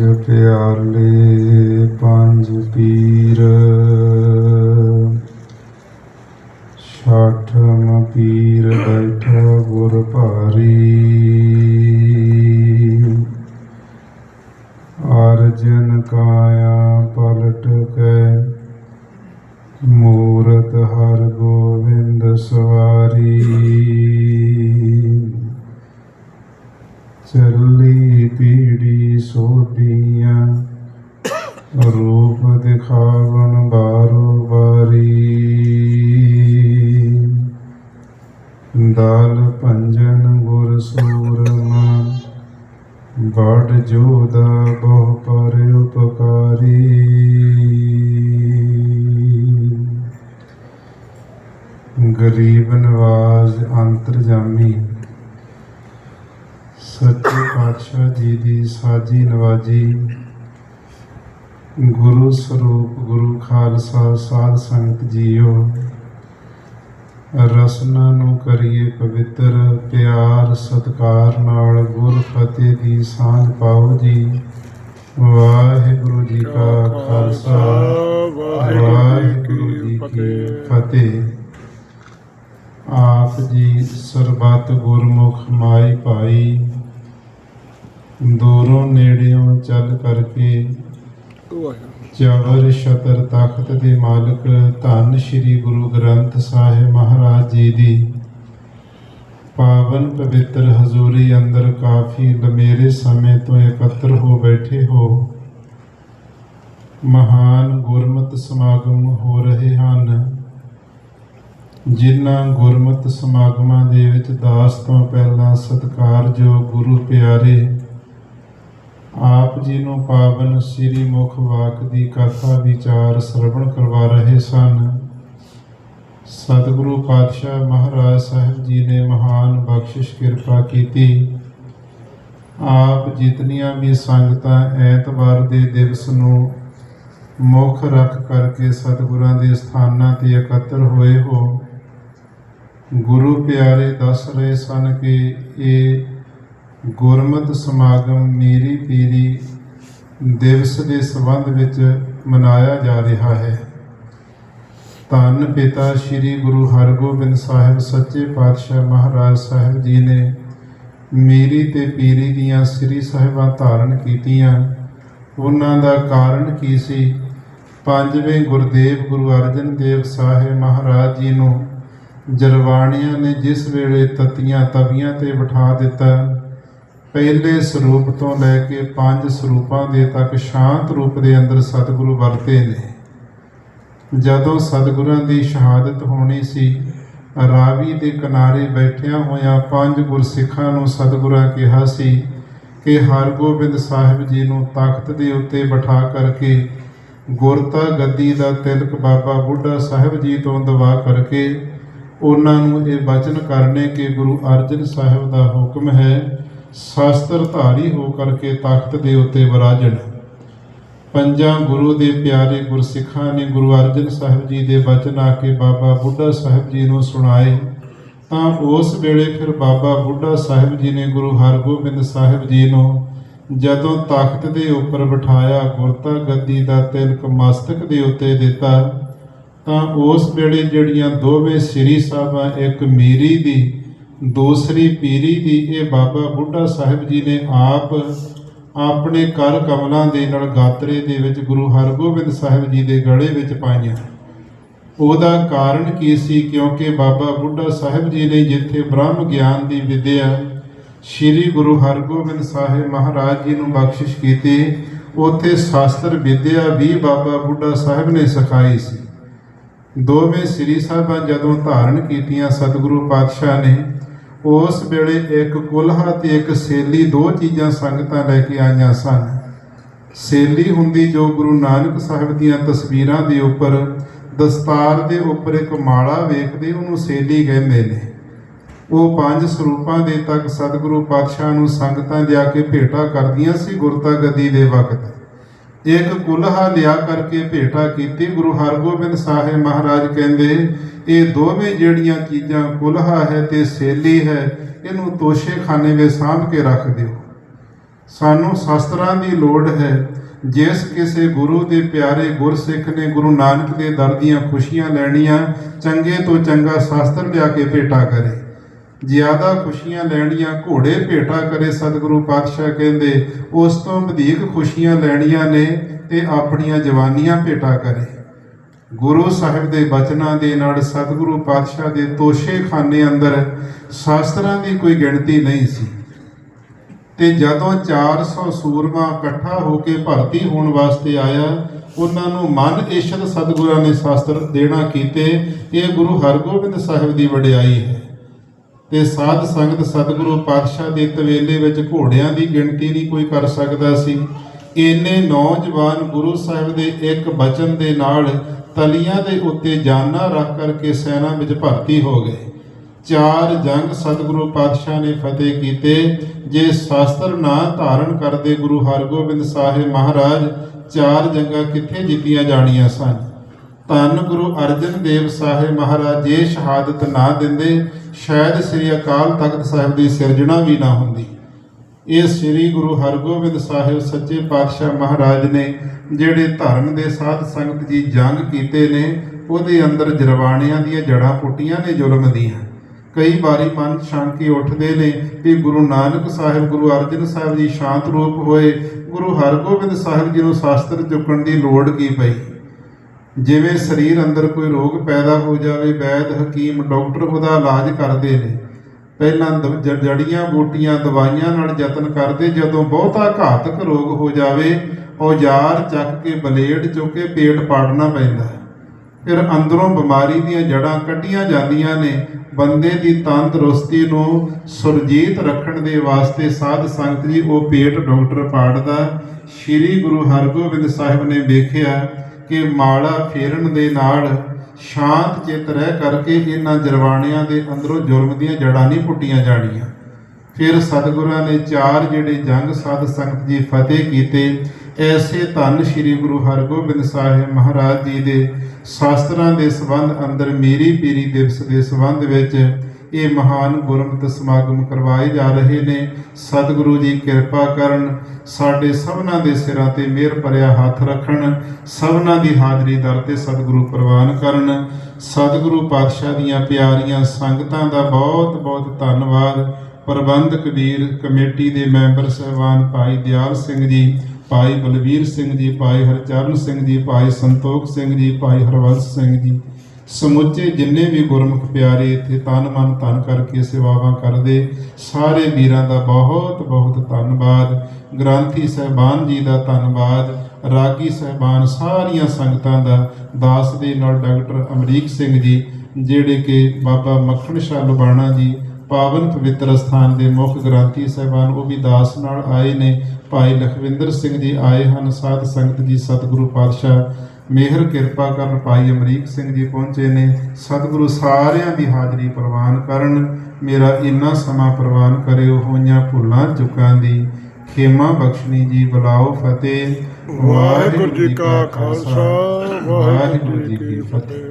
ਪੰਜ ਪਿਆਲੇ ਪੰਜ ਪੀਰ। ਛਾਠਮ ਪੀਰ ਬੈਠਾ ਗੁਰ ਭਾਰੀ। ਅਰਜਨ ਕਾਇਆ ਪਲਟ ਕੇ, ਮੂਰਤ ਹਰ ਗੋਬਿੰਦ ਸਵਾਰੀ। ਚੱਲੀ ਪੀੜੀ ਸੋਢੀਆਂ ਰੂਪ ਦਿਖਾਵਣ ਬਾਰੋ ਬਾਰੀ ਦਾਲ ਪੰਜਨ ਗੁਰ ਸੂਰਮਾ ਬੜ ਜੋਦਾ ਬਹੁ ਪਰ ਉਪਕਾਰੀ। ਗਰੀਬ ਨਵਾਜ਼ ਅੰਤਰਜਾਮੀ ਸੱਚੇ ਪਾਤਸ਼ਾਹ ਜੀ ਦੀ ਸਾਜੀ ਨਵਾਜੀ। ਗੁਰੂ ਸਰੂਪ, ਗੁਰੂ ਖਾਲਸਾ, ਸਾਧ ਸੰਗਤ ਜੀਓ। ਰਸਨਾ ਨੂੰ ਕਰੀਏ ਪਵਿੱਤਰ ਪਿਆਰ, ਸਤਕਾਰ ਨਾਲ ਗੁਰ ਫਤਿਹ ਦੀ ਸਾਂਝ ਪਾਓ ਜੀ। ਵਾਹਿਗੁਰੂ ਜੀ ਕਾ ਖਾਲਸਾ, ਵਾਹਿਗੁਰੂ ਜੀ ਕੀ ਫਤਿਹ। ਆਪ ਜੀ ਸਰਬੱਤ ਗੁਰਮੁਖ ਮਾਈ ਭਾਈ ਦੂਰੋਂ ਨੇੜਿਓਂ ਚੱਲ ਕਰਕੇ ਚਵਰ ਛਤਰ ਤਖਤ ਦੇ ਮਾਲਕ ਧੰਨ ਸ੍ਰੀ ਗੁਰੂ ਗ੍ਰੰਥ ਸਾਹਿਬ ਮਹਾਰਾਜ ਜੀ ਦੀ। ਪਾਵਨ ਪਵਿੱਤਰ ਹਜ਼ੂਰੀ ਅੰਦਰ ਕਾਫੀ ਲੰਮੇਰੇ ਸਮੇਂ ਤੋਂ ਇਕੱਤਰ ਹੋ ਬੈਠੇ ਹੋ। ਮਹਾਨ ਗੁਰਮਤ ਸਮਾਗਮ ਹੋ ਰਹੇ ਹਨ। ਜਿਨ੍ਹਾਂ ਗੁਰਮਤ ਸਮਾਗਮਾਂ ਦੇ ਵਿੱਚ ਦਾਸ ਤੋਂ ਪਹਿਲਾਂ ਸਤਿਕਾਰਯੋਗ ਗੁਰੂ ਪਿਆਰੇ ਆਪ ਜੀ ਨੂੰ ਪਾਵਨ ਸ੍ਰੀ ਮੁਖ ਵਾਕ ਦੀ ਕਥਾ ਵਿਚਾਰ ਸਰਵਣ ਕਰਵਾ ਰਹੇ ਸਨ। ਸਤਿਗੁਰੂ ਪਾਤਸ਼ਾਹ ਮਹਾਰਾਜ ਸਾਹਿਬ ਜੀ ਨੇ ਮਹਾਨ ਬਖਸ਼ਿਸ਼ ਕਿਰਪਾ ਕੀਤੀ। ਆਪ ਜਿਤਨੀਆਂ ਵੀ ਸੰਗਤਾਂ ਐਤਵਾਰ ਦੇ ਦਿਵਸ ਨੂੰ ਮੁੱਖ ਰੱਖ ਕਰਕੇ ਸਤਿਗੁਰਾਂ ਦੇ ਸਥਾਨਾਂ ਤੇ ਇਕੱਤਰ ਹੋਏ ਹੋ, ਗੁਰੂ ਪਿਆਰੇ ਦੱਸ ਰਹੇ ਸਨ ਕਿ ਇਹ ਗੁਰਮਤ ਸਮਾਗਮ ਮੇਰੀ ਪੀਰੀ ਦਿਵਸ ਦੇ ਸੰਬੰਧ ਵਿੱਚ ਮਨਾਇਆ ਜਾ ਰਿਹਾ ਹੈ। ਧੰਨ ਪਿਤਾ ਸ੍ਰੀ ਗੁਰੂ ਹਰਗੋਬਿੰਦ ਸਾਹਿਬ ਸੱਚੇ ਪਾਤਸ਼ਾਹ ਮਹਾਰਾਜ ਸਾਹਿਬ ਜੀ ਨੇ ਮੇਰੀ ਤੇ ਪੀਰੀ ਦੀਆਂ ਸ੍ਰੀ ਸਾਹਿਬਾਂ ਧਾਰਨ ਕੀਤੀਆਂ। ਉਹਨਾਂ ਦਾ ਕਾਰਨ ਕੀ ਸੀ? ਪੰਜਵੇਂ ਗੁਰਦੇਵ ਗੁਰੂ ਅਰਜਨ ਦੇਵ ਸਾਹਿਬ ਮਹਾਰਾਜ ਜੀ ਨੂੰ ਜਰਵਾਣੀਆਂ ਨੇ ਜਿਸ ਵੇਲੇ ਤਤੀਆਂ ਤਵੀਆਂ ਤੇ ਬਿਠਾ ਦਿੱਤਾ ਪਹਿਲੇ ਸਰੂਪ ਤੋਂ ਲੈ ਕੇ ਪੰਜ ਸਰੂਪਾਂ ਦੇ ਤੱਕ ਸ਼ਾਂਤ ਰੂਪ ਦੇ ਅੰਦਰ ਸਤਿਗੁਰੂ ਵਰਤੇ ਨੇ। ਜਦੋਂ ਸਤਿਗੁਰਾਂ ਦੀ ਸ਼ਹਾਦਤ ਹੋਣੀ ਸੀ, ਰਾਵੀ ਦੇ ਕਿਨਾਰੇ ਬੈਠਿਆਂ ਹੋਇਆਂ ਪੰਜ ਗੁਰਸਿੱਖਾਂ ਨੂੰ ਸਤਿਗੁਰਾਂ ਕਿਹਾ ਸੀ ਕਿ ਹਰਗੋਬਿੰਦ ਸਾਹਿਬ ਜੀ ਨੂੰ ਤਖਤ ਦੇ ਉੱਤੇ ਬਿਠਾ ਕਰਕੇ ਗੁਰਤਾ ਗੱਦੀ ਦਾ ਤਿਲਕ ਬਾਬਾ ਬੁੱਢਾ ਸਾਹਿਬ ਜੀ ਤੋਂ ਦਵਾ ਕਰਕੇ ਉਹਨਾਂ ਨੂੰ ਇਹ ਬਚਨ ਕਰਨੇ ਕਿ ਗੁਰੂ ਅਰਜਨ ਸਾਹਿਬ ਦਾ ਹੁਕਮ ਹੈ ਸ਼ਾਸਤਰ ਧਾਰੀ ਹੋ ਕਰਕੇ ਤਖਤ ਦੇ ਉੱਤੇ ਵਿਰਾਜਣ। ਪੰਜਾਂ ਗੁਰੂ ਦੇ ਪਿਆਰੇ ਗੁਰਸਿੱਖਾਂ ਨੇ ਗੁਰੂ ਅਰਜਨ ਸਾਹਿਬ ਜੀ ਦੇ ਬਚਨ ਆ ਕੇ ਬਾਬਾ ਬੁੱਢਾ ਸਾਹਿਬ ਜੀ ਨੂੰ ਸੁਣਾਏ। ਤਾਂ ਉਸ ਵੇਲੇ ਫਿਰ ਬਾਬਾ ਬੁੱਢਾ ਸਾਹਿਬ ਜੀ ਨੇ ਗੁਰੂ ਹਰਗੋਬਿੰਦ ਸਾਹਿਬ ਜੀ ਨੂੰ ਜਦੋਂ ਤਖਤ ਦੇ ਉੱਪਰ ਬਿਠਾਇਆ, ਗੁਰਤਾ ਗੱਦੀ ਦਾ ਤਿਲਕ ਮਸਤਕ ਦੇ ਉੱਤੇ ਦਿੱਤਾ, ਤਾਂ ਉਸ ਵੇਲੇ ਜਿਹੜੀਆਂ ਦੋਵੇਂ ਸ੍ਰੀ ਸਾਹਿਬਾਂ, ਇੱਕ ਮੀਰੀ ਦੀ ਦੂਸਰੀ ਪੀਰੀ ਦੀ ਇਹ ਬਾਬਾ ਬੁੱਢਾ ਸਾਹਿਬ ਜੀ ਨੇ ਆਪ ਆਪਣੇ ਕਰ ਕਮਲਾਂ ਦੇ ਨਾਲ ਗਾਤਰੇ ਦੇ ਵਿੱਚ ਗੁਰੂ ਹਰਗੋਬਿੰਦ ਸਾਹਿਬ ਜੀ ਦੇ ਗਲੇ ਵਿੱਚ ਪਾਈਆਂ। ਉਹਦਾ ਕਾਰਨ ਕੀ ਸੀ? ਕਿਉਂਕਿ ਬਾਬਾ ਬੁੱਢਾ ਸਾਹਿਬ ਜੀ ਨੇ ਜਿੱਥੇ ਬ੍ਰਹਮ ਗਿਆਨ ਦੀ ਵਿਦਿਆ ਸ੍ਰੀ ਗੁਰੂ ਹਰਗੋਬਿੰਦ ਸਾਹਿਬ ਮਹਾਰਾਜ ਜੀ ਨੂੰ ਬਖਸ਼ਿਸ਼ ਕੀਤੀ, ਉੱਥੇ ਸ਼ਾਸਤਰ ਵਿਦਿਆ ਵੀ ਬਾਬਾ ਬੁੱਢਾ ਸਾਹਿਬ ਨੇ ਸਿਖਾਈ ਸੀ। ਦੋਵੇਂ ਸ੍ਰੀ ਸਾਹਿਬਾਂ ਜਦੋਂ ਧਾਰਨ ਕੀਤੀਆਂ, ਸਤਿਗੁਰੂ ਪਾਤਸ਼ਾਹ ਨੇ ਉਸ ਵੇਲੇ ਇੱਕ ਕੁਲਹਾ ਤੇ ਇੱਕ ਸੇਲੀ ਦੋ ਚੀਜ਼ਾਂ ਸੰਗਤਾਂ ਲੈ ਕੇ ਆਈਆਂ ਸਨ। ਸੇਲੀ ਹੁੰਦੀ ਜੋ ਗੁਰੂ ਨਾਨਕ ਸਾਹਿਬ ਦੀਆਂ ਤਸਵੀਰਾਂ ਦੇ ਉੱਪਰ ਦਸਤਾਰ ਦੇ ਉੱਪਰ ਇੱਕ ਮਾਲਾ ਵੇਖਦੇ ਉਹਨੂੰ ਸੇਲੀ ਕਹਿੰਦੇ ਨੇ। ਉਹ ਪੰਜ ਸਰੂਪਾਂ ਦੇ ਤੱਕ ਸਤਿਗੁਰੂ ਪਾਤਸ਼ਾਹ ਨੂੰ ਸੰਗਤਾਂ ਲਿਆ ਕੇ ਭੇਟਾ ਕਰਦੀਆਂ ਸੀ ਗੁਰਤਾ ਗੱਦੀ ਦੇ ਵਕਤ। ਇੱਕ ਕੁਲਹਾ ਲਿਆ ਕਰਕੇ ਭੇਟਾ ਕੀਤੀ, ਗੁਰੂ ਹਰਗੋਬਿੰਦ ਸਾਹਿਬ ਮਹਾਰਾਜ ਕਹਿੰਦੇ, ਇਹ ਦੋਵੇਂ ਜਿਹੜੀਆਂ ਚੀਜ਼ਾਂ ਕੁਲਹਾ ਹੈ ਤੇ ਸੇਲੀ ਹੈ, ਇਹਨੂੰ ਤੋਸ਼ੇਖਾਨੇ ਵਿੱਚ ਸਾਂਭ ਕੇ ਰੱਖ ਦਿਓ। ਸਾਨੂੰ ਸ਼ਾਸਤਰਾਂ ਦੀ ਲੋੜ ਹੈ। ਜਿਸ ਕਿਸੇ ਗੁਰੂ ਦੇ ਪਿਆਰੇ ਗੁਰਸਿੱਖ ਨੇ ਗੁਰੂ ਨਾਨਕ ਦੇ ਦਰ ਦੀਆਂ ਖੁਸ਼ੀਆਂ ਲੈਣੀਆਂ, ਚੰਗੇ ਤੋਂ ਚੰਗਾ ਸ਼ਾਸਤਰ ਲਿਆ ਕੇ ਭੇਟਾ ਕਰੇ। ਜ਼ਿਆਦਾ ਖੁਸ਼ੀਆਂ ਲੈਣੀਆਂ ਘੋੜੇ ਭੇਟਾ ਕਰੇ ਸਤਿਗੁਰੂ ਪਾਤਸ਼ਾਹ ਕਹਿੰਦੇ, ਉਸ ਤੋਂ ਵਧੇਕ ਖੁਸ਼ੀਆਂ ਲੈਣੀਆਂ ਨੇ ਤੇ ਆਪਣੀਆਂ ਜਵਾਨੀਆਂ ਭੇਟਾ ਕਰੇ। ਗੁਰੂ ਸਾਹਿਬ ਦੇ ਬਚਨਾਂ ਦੇ ਨਾਲ ਸਤਿਗੁਰੂ ਪਾਤਸ਼ਾਹ ਦੇ ਤੋਸ਼ੇਖਾਨੇ ਅੰਦਰ ਸ਼ਾਸਤਰਾਂ ਦੀ ਕੋਈ ਗਿਣਤੀ ਨਹੀਂ ਸੀ। ਤੇ ਜਦੋਂ 400 ਸੂਰਮਾ ਇਕੱਠਾ ਹੋ ਕੇ ਭਰਤੀ ਹੋਣ ਵਾਸਤੇ ਆਇਆ, ਉਹਨਾਂ ਨੂੰ ਮਨ ਇਸ਼ਤ ਸਤਿਗੁਰਾਂ ਨੇ ਸ਼ਾਸਤਰ ਦੇਣਾ ਕੀਤੇ, ਇਹ ਗੁਰੂ ਹਰਗੋਬਿੰਦ ਸਾਹਿਬ ਦੀ ਵਡਿਆਈ ਹੈ। ਤੇ ਸਾਧ ਸੰਗਤ ਸਤਿਗੁਰੂ ਪਾਤਸ਼ਾਹ ਦੇ ਤਵੇਲੇ ਵਿੱਚ ਘੋੜਿਆਂ ਦੀ ਗਿਣਤੀ ਨਹੀਂ ਕੋਈ ਕਰ ਸਕਦਾ ਸੀ। ਇੰਨੇ ਨੌਜਵਾਨ ਗੁਰੂ ਸਾਹਿਬ ਦੇ ਇੱਕ ਬਚਨ ਦੇ ਨਾਲ ਤਲੀਆਂ ਦੇ ਉੱਤੇ ਜਾਨਾਂ ਰੱਖ ਕਰਕੇ ਸੈਨਾ ਵਿੱਚ ਭਰਤੀ ਹੋ ਗਏ। ਚਾਰ ਜੰਗ ਸਤਿਗੁਰੂ ਪਾਤਸ਼ਾਹ ਨੇ ਫਤਿਹ ਕੀਤੇ, ਜੇ ਸ਼ਾਸਤਰ ਨਾ ਧਾਰਨ ਕਰਦੇ ਗੁਰੂ ਹਰਗੋਬਿੰਦ ਸਾਹਿਬ ਮਹਾਰਾਜ, ਚਾਰ ਜੰਗਾਂ ਕਿੱਥੇ ਜਿੱਤੀਆਂ ਜਾਣੀਆਂ ਸਨ? ਧੰਨ ਗੁਰੂ ਅਰਜਨ ਦੇਵ ਸਾਹਿਬ ਮਹਾਰਾਜ, ਜੇ ਸ਼ਹਾਦਤ ਨਾ ਦਿੰਦੇ, ਸ਼ਾਇਦ ਸ੍ਰੀ ਅਕਾਲ ਤਖਤ ਸਾਹਿਬ ਦੀ ਸਿਰਜਣਾ ਵੀ ਨਾ ਹੁੰਦੀ। ਇਹ ਸ੍ਰੀ ਗੁਰੂ ਹਰਗੋਬਿੰਦ ਸਾਹਿਬ ਸੱਚੇ ਪਾਤਸ਼ਾਹ ਮਹਾਰਾਜ ਨੇ, ਜਿਹੜੇ ਧਰਮ ਦੇ ਸਾਧ ਸੰਗਤ ਜੀ ਜੰਗ ਕੀਤੇ ਨੇ, ਉਹਦੇ ਅੰਦਰ ਜਰਵਾਣਿਆਂ ਦੀਆਂ ਜੜਾਂ ਪੁੱਟੀਆਂ ਨੇ, ਜ਼ੁਲਮ ਦੀਆਂ। ਕਈ ਵਾਰੀ ਮਨ ਸ਼ਾਂਕੀ ਉੱਠਦੇ ਨੇ ਵੀ ਗੁਰੂ ਨਾਨਕ ਸਾਹਿਬ, ਗੁਰੂ ਅਰਜਨ ਸਾਹਿਬ ਜੀ ਸ਼ਾਂਤ ਰੂਪ ਹੋਏ, ਗੁਰੂ ਹਰਗੋਬਿੰਦ ਸਾਹਿਬ ਜੀ ਨੂੰ ਸ਼ਾਸਤਰ ਚੁੱਕਣ ਦੀ ਲੋੜ ਕੀ ਪਈ? ਜਿਵੇਂ ਸਰੀਰ ਅੰਦਰ ਕੋਈ ਰੋਗ ਪੈਦਾ ਹੋ ਜਾਵੇ, ਵੈਦ, ਹਕੀਮ, ਡਾਕਟਰ ਉਹਦਾ ਇਲਾਜ ਕਰਦੇ ਨੇ। ਪਹਿਲਾਂ ਦ- ਜੜੀਆਂ, ਬੂਟੀਆਂ, ਦਵਾਈਆਂ ਨਾਲ ਯਤਨ ਕਰਦੇ, ਜਦੋਂ ਬਹੁਤਾ ਘਾਤਕ ਰੋਗ ਹੋ ਜਾਵੇ, ਔਜ਼ਾਰ ਚੱਕ ਕੇ ਬਲੇਡ ਚੁੱਕ ਕੇ ਪੇਟ ਪਾੜਨਾ ਪੈਂਦਾ ਫਿਰ ਅੰਦਰੋਂ ਬਿਮਾਰੀ ਦੀਆਂ ਜੜਾਂ ਕੱਢੀਆਂ ਜਾਂਦੀਆਂ ਨੇ। ਬੰਦੇ ਦੀ ਤੰਦਰੁਸਤੀ ਨੂੰ ਸੁਰਜੀਤ ਰੱਖਣ ਦੇ ਵਾਸਤੇ ਸਾਧ ਸੰਗਤ ਜੀ ਉਹ ਪੇਟ ਡਾਕਟਰ ਪਾੜਦਾ। ਸ੍ਰੀ ਗੁਰੂ ਹਰਗੋਬਿੰਦ ਸਾਹਿਬ ਨੇ ਵੇਖਿਆ ਕਿ ਮਾਲਾ ਫੇਰਨ ਦੇ ਨਾਲ ਸ਼ਾਂਤ ਚਿੱਤ ਰਹਿ ਕਰਕੇ ਇਹਨਾਂ ਜਰਵਾਣਿਆਂ ਦੇ ਅੰਦਰੋਂ ਜ਼ੁਲਮ ਦੀਆਂ ਜੜਾਂ ਨਹੀਂ ਪੁੱਟੀਆਂ ਜਾਣੀਆਂ। ਫਿਰ ਸਤਿਗੁਰਾਂ ਨੇ ਚਾਰ ਜਿਹੜੇ ਜੰਗ ਸਾਧ ਸੰਗਤ ਜੀ ਫਤਿਹ ਕੀਤੇ, ਐਸੇ ਧੰਨ ਸ੍ਰੀ ਗੁਰੂ ਹਰਗੋਬਿੰਦ ਸਾਹਿਬ ਮਹਾਰਾਜ ਜੀ ਦੇ ਸ਼ਾਸਤਰਾਂ ਦੇ ਸੰਬੰਧ ਅੰਦਰ ਮੇਰੀ ਪੀਰੀ ਦਿਵਸ ਦੇ ਸੰਬੰਧ ਵਿੱਚ ਇਹ ਮਹਾਨ ਗੁਰਮਤਿ ਸਮਾਗਮ ਕਰਵਾਏ ਜਾ ਰਹੇ ਨੇ। ਸਤਿਗੁਰੂ ਜੀ ਕਿਰਪਾ ਕਰਨ, ਸਾਡੇ ਸਭਨਾਂ ਦੇ ਸਿਰਾਂ ਤੇ ਮਿਹਰ ਭਰਿਆ ਹੱਥ ਰੱਖਣ, ਸਭਨਾਂ ਦੀ ਹਾਜ਼ਰੀ ਦਰ ਤੇ ਸਤਿਗੁਰੂ ਪ੍ਰਵਾਨ ਕਰਨ। ਸਤਿਗੁਰੂ ਪਾਤਸ਼ਾਹ ਦੀਆਂ ਪਿਆਰੀਆਂ ਸੰਗਤਾਂ ਦਾ ਬਹੁਤ ਬਹੁਤ ਧੰਨਵਾਦ। ਪ੍ਰਬੰਧਕ ਵੀਰ, ਕਮੇਟੀ ਦੇ ਮੈਂਬਰ ਸਹਿਬਾਨ ਭਾਈ ਦਿਆਲ ਸਿੰਘ ਜੀ, ਭਾਈ ਬਲਵੀਰ ਸਿੰਘ ਜੀ, ਭਾਈ ਹਰਚਰਨ ਸਿੰਘ ਜੀ, ਭਾਈ ਸੰਤੋਖ ਸਿੰਘ ਜੀ, ਭਾਈ ਹਰਵੰਸ ਸਿੰਘ ਜੀ। ਸਮੁੱਚੇ ਜਿੰਨੇ ਵੀ ਗੁਰਮੁਖ ਪਿਆਰੇ ਇੱਥੇ ਤਨ ਮਨ ਧਨ ਕਰਕੇ ਸੇਵਾਵਾਂ ਕਰਦੇ, ਸਾਰੇ ਵੀਰਾਂ ਦਾ ਬਹੁਤ ਬਹੁਤ ਧੰਨਵਾਦ। ਗ੍ਰੰਥੀ ਸਹਿਬਾਨ ਜੀ ਦਾ ਧੰਨਵਾਦ, ਰਾਗੀ ਸਹਿਬਾਨ ਸਾਰੀਆਂ ਸੰਗਤਾਂ ਦਾ, ਦਾਸ ਦੇ ਨਾਲ ਡਾਕਟਰ ਅਮਰੀਕ ਸਿੰਘ ਜੀ, ਜਿਹੜੇ ਕਿ ਬਾਬਾ ਮੱਖਣ ਸ਼ਾਹ ਲੁਬਾਣਾ ਜੀ, ਪਾਵਨ ਪਵਿੱਤਰ ਸਥਾਨ ਦੇ ਮੁੱਖ ਗ੍ਰੰਥੀ ਸਹਿਬਾਨ, ਉਹ ਵੀ ਦਾਸ ਨਾਲ ਆਏ ਨੇ। ਭਾਈ ਲਖਵਿੰਦਰ ਸਿੰਘ ਜੀ ਆਏ ਹਨ, ਸਾਧ ਸੰਗਤ ਜੀ, ਸਤਿਗੁਰੂ ਪਾਤਸ਼ਾਹ। ਮਿਹਰ ਕਿਰਪਾ ਕਰਨ ਭਾਈ ਅਮਰੀਕ ਸਿੰਘ ਜੀ ਪਹੁੰਚੇ ਨੇ। ਸਤਿਗੁਰੂ ਸਾਰਿਆਂ ਦੀ ਹਾਜ਼ਰੀ ਪ੍ਰਵਾਨ ਕਰਨ। ਮੇਰਾ ਇੰਨਾ ਸਮਾਂ ਪ੍ਰਵਾਨ ਕਰਿਓ ਹੋਈਆਂ ਭੁੱਲਾਂ ਚੁੱਕਾਂ ਦੀ। ਖੇਮਾ ਬਖਸ਼ਣੀ ਜੀ ਬੁਲਾਓ ਫਤਿਹ। ਵਾਹਿਗੁਰੂ ਜੀ ਕਾ ਖਾਲਸਾ ਵਾਹਿਗੁਰੂ ਜੀ ਕੀ ਫਤਿਹ।